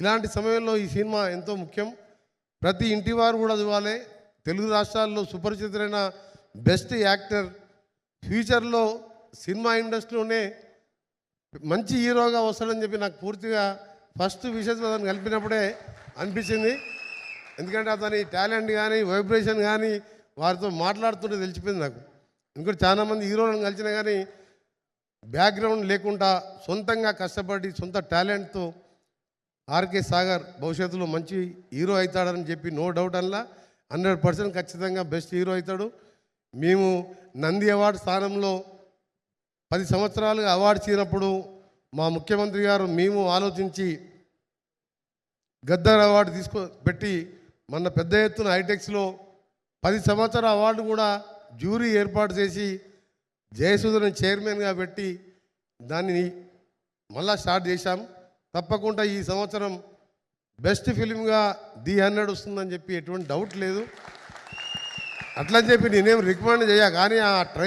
ఇలాంటి సమయంలో ఈ సినిమా ఎంతో ముఖ్యం. ప్రతి ఇంటి వారు కూడా చదవాలి. తెలుగు రాష్ట్రాల్లో సుపరిచితులైన బెస్ట్ యాక్టర్ ఫ్యూచర్లో సినిమా ఇండస్ట్రీలోనే మంచి హీరోగా వస్తాడని చెప్పి నాకు పూర్తిగా ఫస్ట్ విషయం అతను కలిపినప్పుడే అనిపించింది. ఎందుకంటే అతని టాలెంట్ కానీ వైబ్రేషన్ కానీ వారితో మాట్లాడుతుంటే తెలిసిపోయింది నాకు. ఇంకోటి చాలామంది హీరోలను కలిసినా కానీ బ్యాక్గ్రౌండ్ లేకుండా సొంతంగా కష్టపడి సొంత టాలెంట్తో ఆర్కే సాగర్ భవిష్యత్తులో మంచి హీరో అవుతాడని చెప్పి నో డౌట్ అనలా. హండ్రెడ్ పర్సెంట్ ఖచ్చితంగా బెస్ట్ హీరో అవుతాడు. మేము నంది అవార్డు స్థానంలో పది సంవత్సరాలుగా అవార్డు చేసినప్పుడు మా ముఖ్యమంత్రి గారు మేము ఆలోచించి గద్దర్ అవార్డు తీసుకో పెట్టి మొన్న పెద్ద ఎత్తున హైటెక్స్లో పది సంవత్సరాల అవార్డు కూడా జ్యూరీ ఏర్పాటు చేసి జయసుధని చైర్మన్గా పెట్టి దాన్ని మళ్ళా స్టార్ట్ చేశాము తప్పకుండా ఈ సంవత్సరం బెస్ట్ ఫిలింగా ది హండ్రెడ్ వస్తుందని చెప్పి ఎటువంటి డౌట్ లేదు. అట్లని చెప్పి నేనేం రికమెండ్ చేయ కానీ ఆ ట్రైన్